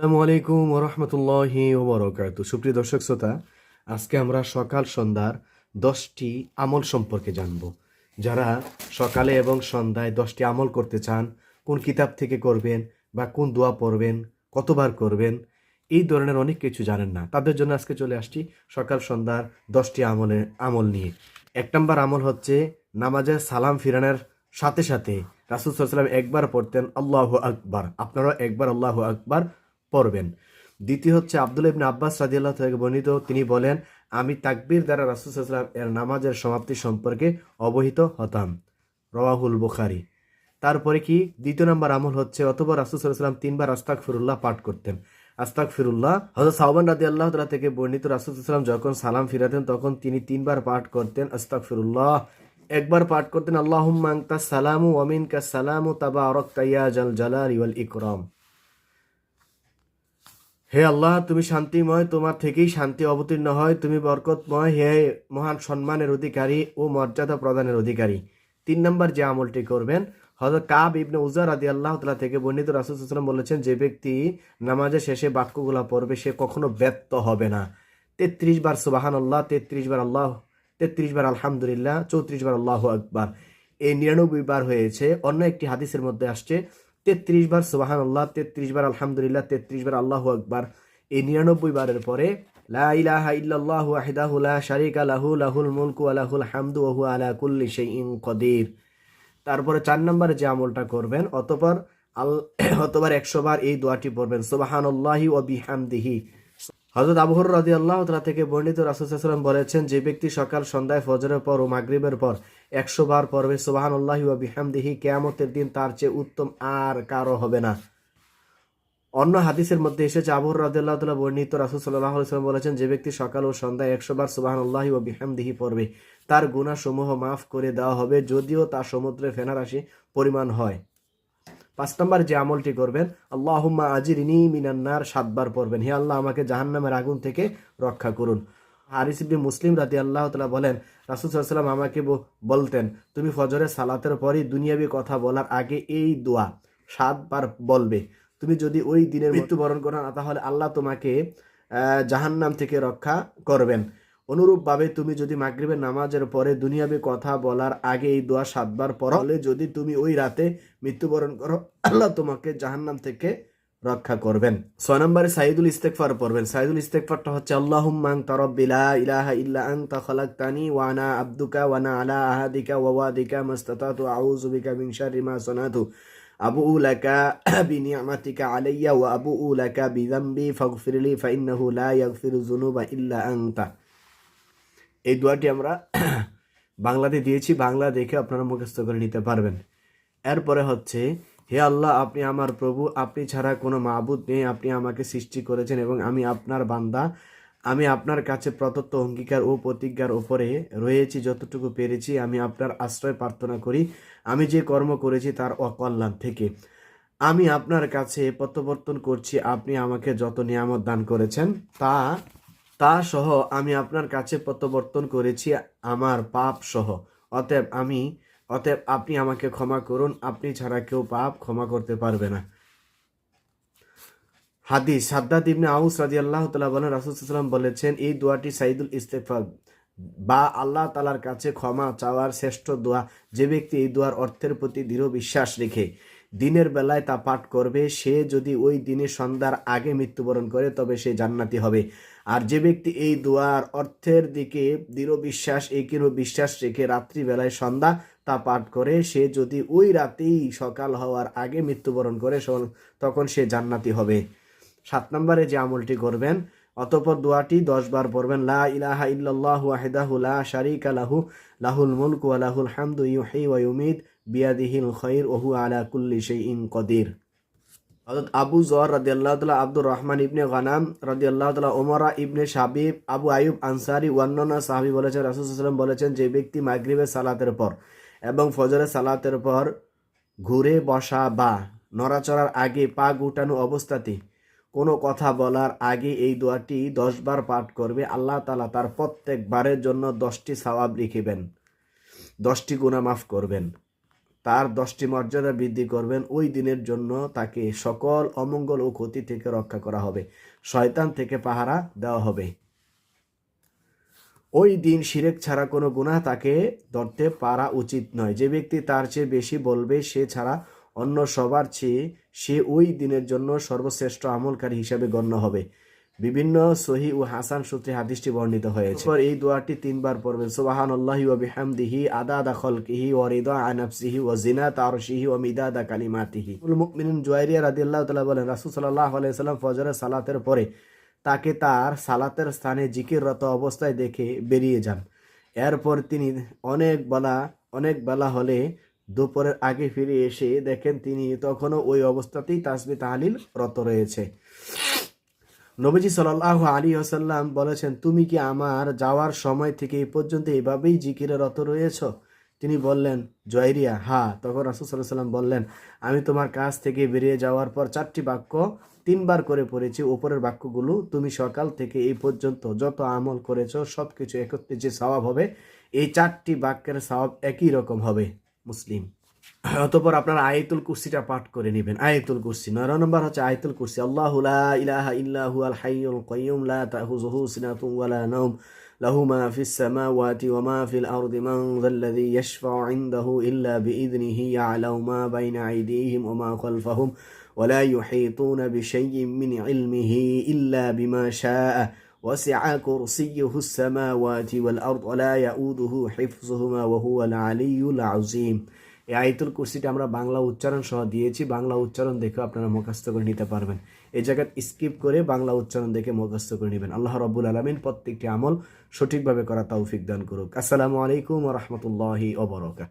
আসসালামু আলাইকুম ওরহমতুল্লাহি ওবরকাত সুপ্রিয় দর্শক শ্রোতা, আজকে আমরা সকাল সন্ধ্যার দশটি আমল সম্পর্কে জানব। যারা সকালে এবং সন্ধ্যায় দশটি আমল করতে চান, কোন কিতাব থেকে করবেন বা কোন দোয়া পড়বেন, কতবার করবেন, এই ধরনের অনেক কিছু জানেন না। তাদের জন্য আজকে চলে আসছি সকাল সন্ধ্যার দশটি আমলে, আমল নিয়ে। এক নম্বর আমল হচ্ছে নামাজের সালাম ফিরানোর সাথে সাথে রাসুল সাল্লাম একবার পড়তেন আল্লাহ আকবার। আপনারাও একবার আল্লাহ আকবার পড়বেন। দ্বিতীয় হচ্ছে আব্দুল ইবনে আব্বাস রাদিয়াল্লাহ থেকে বর্ণিত, তিনি বলেন, আমি তাকবীর দ্বারা রাসুল সাল্লাম এর নামাজের সমাপ্তি সম্পর্কে অবহিত হতাম। রওয়াহুল বুখারি। তারপরে কি? দ্বিতীয় নম্বর আমল হচ্ছে, অথবা রাসুল সাল্লাম তিনবার আস্তাক ফিরুল্লাহ পাঠ করতেন। আস্তাক ফিরুল্লাহ হজরত সাহবান রাদি আল্লাহ তালা থেকে বর্ণিত, রাসুল সাল্লাম যখন সালাম ফিরাতেন, তখন তিনি তিনবার পাঠ করতেন আস্তাক ফিরুল্লাহ একবার পাঠ করতেন আল্লাহ মাংতা সালামু ওমিন কা সালামু তাবা অরক তাইয়া জাল জালাল ইওয়াল ইকরম। হে আল্লাহ, তুমি শান্তিময়, তোমার থেকেই শান্তি অবতীর্ণ হয়। তুমি বরকতময়, হে মহান সম্মানের অধিকারী ও মর্যাদা প্রদানের অধিকারী। তিন নম্বর যে আমলটি করবেন হজরত কাব ইবনে উজার আদি আল্লাহ তালা থেকে বর্ণিত রাসুলাম বলেছেন, যে ব্যক্তি নামাজের শেষে বাক্যগুলা পড়বে, সে কখনো ব্যর্থ হবে না। তেত্রিশ বার সুবাহান আল্লাহ তেত্রিশ বার আল্লাহ, তেত্রিশ বার আলহামদুলিল্লাহ, চৌত্রিশ বার আল্লাহ আকবার। এই নিরানব্বই বার হয়েছে। অন্য একটি হাদিসের মধ্যে আসছে তেত্রিশ বার সুবাহান আল্লাহ তেত্রিশ বার, আলহামদুলিল্লাহ, তেত্রিশ বার, আল্লাহ আকবার। এই নিরানব্বই বারের পরে, লা লা লাহু, লাহুল মুলকু আলা তারপরে চার নম্বরে যে আমলটা করবেন, অতপর আল অতবার একশো বার এই দোয়াটি পড়বেন, সুবাহানুল্লাহি ও বিহামদিহি। হজরত আবহর রাজি আল্লাহ তালা থেকে বর্ণিত রাসুসাল্লাম বলেছেন, যে ব্যক্তি সকাল সন্ধ্যায় ফজরের পর ও মাগরিবের পর একশো বার পড়বে সুবাহান আল্লাহি বিহামদিহি, কেয়ামতের দিন তার চেয়ে উত্তম আর কারও হবে না। অন্য হাদিসের মধ্যে এসেছে আবহর রাদিল্লাহ তালা বর্ণিত রাসুল সাল্লাহ সাল্লাম বলেছেন, যে ব্যক্তি সকাল ও সন্ধ্যায় একশো বার সুবাহান আল্লাহি ও বিহামদিহি পড়বে, তার গুণাসমূহ মাফ করে দেওয়া হবে, যদিও তা সমুদ্রে ফেনারাশি পরিমাণ হয়। পাঁচ নম্বর যে আমলটি করবেন, আল্লাহুম্মা আজির ইনি মিনান্নার সাতবার পড়বেন। হে আল্লাহ, আমাকে জাহান্নামের আগুন থেকে রক্ষা করুন। হারিস মুসলিম রাদি আল্লাহ তালা বলেন, রাসুল সাল্লাম আমাকে বলতেন, তুমি ফজরের সালাতের পরই দুনিয়াবি কথা বলার আগে এই দোয়া সাতবার বলবে। তুমি যদি ওই দিনের মৃত্যুবরণ করো না, তাহলে আল্লাহ তোমাকে জাহান্নাম থেকে রক্ষা করবেন। অনুরূপভাবে তুমি যদি মাগরিবের নামাজের পরে দুনিয়াবি কথা বলার আগে এই দোয়া সাতবার পড়লে যদি তুমি ওই রাতে মৃত্যুবরণ করো, আল্লাহ তোমাকে জাহান্নাম থেকে রক্ষা করবেন। ছয় নম্বরে সাইদুল ইস্তেকফার পড়বেন। সাইদুল ইস্তেকফারটা হচ্ছে, আল্লাহুম্মা আনতা রাব্বি লা ইলাহা ইল্লা আনতা খালাকতানি ওয়া আনা আবদুকা ওয়া আনা আলা আহাদিকা ওয়া ওয়াদিকা মাস্তাতাতু, আউযু বিকা মিন শাররি মা সানাতু। আবু লাকা বিনিআমাতিকা আলাইয়া ওয়া আবু লাকা বিযামবি ফাগফিরলি, ফাইন্নাহু লা ইয়াগফিরু যুনুবা ইল্লা আনতা। এই দোয়াটি আমরা বাংলাতে দিয়েছি। বাংলা দেখে আপনারা মুখস্থ করে নিতে পারবেন। এরপরে হচ্ছে, হে আল্লাহ, আপনি আমার প্রভু, আপনি ছাড়া কোনো মাবুদ নেই। আপনি আমাকে সৃষ্টি করেছেন এবং আমি আপনার বান্দা। আমি আপনার কাছে প্রদত্ত অঙ্গীকার ও প্রতিজ্ঞার ওপরে রয়েছি। যতটুকু পেরেছি, আমি আপনার আশ্রয় প্রার্থনা করি। আমি যে কর্ম করেছি, তার অকল্যাণ থেকে। আমি আপনার কাছে প্রত্যাবর্তন করছি। আপনি আমাকে যত নিয়ামত দান করেছেন, তা তা সহ আমি আপনার কাছে প্রত্যাবর্তন করেছি, আমার পাপ সহ। অতএব আমি, অতএব আপনি আমাকে ক্ষমা করুন, আপনি ছাড়া কেউ পাপ ক্ষমা করতে পারবে না। হাদিস সাদ্দাত ইবনে আউস রাজি আল্লাহ তালা বলেন রাসুলাম বলেছেন, এই দোয়াটি সাইদুল ইস্তেফার বা আল্লাহ তালার কাছে ক্ষমা চাওয়ার শ্রেষ্ঠ দোয়া, যে ব্যক্তি এই দোয়ার অর্থের প্রতি দৃঢ় বিশ্বাস রেখে দিনের বেলায় তা পাঠ করবে, সে যদি ওই দিনে সন্ধ্যার আগে মৃত্যুবরণ করে, তবে সে জান্নাতি হবে। আর যে ব্যক্তি এই দোয়ার অর্থের দিকে দৃঢ় বিশ্বাস একিরও বিশ্বাস রেখে রাত্রিবেলায় সন্ধ্যা তা পাঠ করে, সে যদি ওই রাতেই সকাল হওয়ার আগে মৃত্যুবরণ করে তখন সে জান্নাতি হবে। সাত নম্বরে যে আমলটি করবেন, অতপর দোয়াটি দশ বার পড়বেন, লা ইলাহা ইল্লাল্লাহু ওয়াহদাহু লা শারীকা লাহু, লাহুল মুলকু ওয়া লাহুল হামদু ইউহয়ি ওয়া ইউমীত, বিয়াদিহিল খায়র ওয়া হুয়া আলা কুল্লি শাইইন কদির। হযরত আবু জর রাদিয়াল্লাহু তাআলা, আব্দুর রহমান ইবনে গানাম রাদিয়াল্লাহু তাআলা ওমরা ইবনে সাবিব আবু আয়ুব আনসারি, ওয়ান্ননা সাহাবী বলেছেন, রাসূল সাল্লাল্লাহু বলেছেন, যে ব্যক্তি মাগরিবের সালাতের পর এবং ফজরের সালাতের পর ঘুরে বসা বা নড়াচড়ার আগে পা গুটানো অবস্থাতে কোনো কথা বলার আগে এই দোয়াটি দশবার পাঠ করবে, আল্লাহ তালা তার প্রত্যেকবারের জন্য দশটি সওয়াব লিখিবেন, দশটি গুণা মাফ করবেন। তার দশটি মর্যাদা বৃদ্ধি করবেন। ওই দিনের জন্য তাকে সকল অমঙ্গল ও ক্ষতি থেকে রক্ষা করা হবে। শয়তান থেকে পাহারা দেওয়া হবে। ওই দিন শিরেক ছাড়া কোনো গুনাহ তাকে ধরতে পারা উচিত নয়। যে ব্যক্তি তার চেয়ে বেশি বলবে, সে ছাড়া অন্য সবার চেয়ে সে ওই দিনের জন্য সর্বশ্রেষ্ঠ আমলকারী হিসাবে গণ্য হবে। বিভিন্ন সহি ও হাসান সূত্রে হাদিসটি বর্ণিত হয়েছে। এই দোয়াটি তিনবার পড়বেন সুবাহান আল্লাহি ওয়া বিহামদিহি আদাদা খলকিহি ওয়া রিদা আনাফসিহি ওয়া জিনাত আরশিহি ওয়া মিদাদা কালিমাতিহি। মুমিনিন জুয়াইরিয়া রাদিয়াল্লাহু তাআলা বলেন, রাসূল সাল্লাল্লাহু আলাইহি সাল্লাম ফজরের সালাতের পরে তাকে তার সালাতের স্থানে জিকিররত অবস্থায় দেখে বেরিয়ে যান। এরপর তিনি অনেক বেলা অনেক বেলা হলে দুপুরের আগে ফিরে এসে দেখেন, তিনি তখনও ওই অবস্থাতেই তাসবি তাহলিল রত রয়েছে। নবীজি সাল্লাহ আলী আসাল্লাম বলেছেন, তুমি কি আমার যাওয়ার সময় থেকে এই পর্যন্ত এভাবেই জিকিরে রত রয়েছ? তিনি বললেন, জয়রিয়া হা তখন রাসুল সাল্লাহ সাল্লাম বললেন, আমি তোমার কাছ থেকে বেরিয়ে যাওয়ার পর চারটি বাক্য তিনবার করে পড়েছি। উপরের বাক্যগুলো তুমি সকাল থেকে এই পর্যন্ত যত আমল করেছ সব কিছু একত্রে যে স্বভাব হবে, এই চারটি বাক্যের স্বভাব একই রকম হবে। মুসলিম অতপর আপনারা আয়াতুল কুরসিটা পাঠ করে নেবেন আয়াতুল কুরসি নয় নম্বর হচ্ছে আয়াতুল কুরসি আল্লাহু লা ইলাহা ইল্লাহু আল হাইয়ুল কাইয়ুম লা তাখুযুহু সিনাতুন ওয়ালা নাওম له ما في السماوات وما في الأرض من ذا الذي يشفع عنده إلا بإذنه يعلم ما بين أيديهم وما خلفهم ولا يحيطون بشيء من علمه إلا بما شاء وسع كرسيه السماوات والأرض ولا يؤوده حفظهما وهو العلي العظيم এই আয়তুল কুরসিটা আমরা বাংলা উচ্চারণ সহ দিয়েছি। বাংলা উচ্চারণ দেখে আপনারা মুখস্থ করে নিতে পারবেন। এই জায়গায় স্কিপ করে বাংলা উচ্চারণ দেখে মুখস্থ করে নেবেন। আল্লাহ রব্বুল আলমিন প্রত্যেকটি আমল সঠিকভাবে করা তৌফিক দান করুক। আসসালামু আলাইকুম রহমতুল্লাহি ওবরকাত